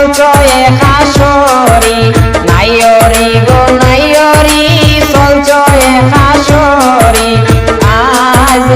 চলচয়ে হাসরি নাইয়রি গো নাইয়রি চলচয়ে হাসরি আজ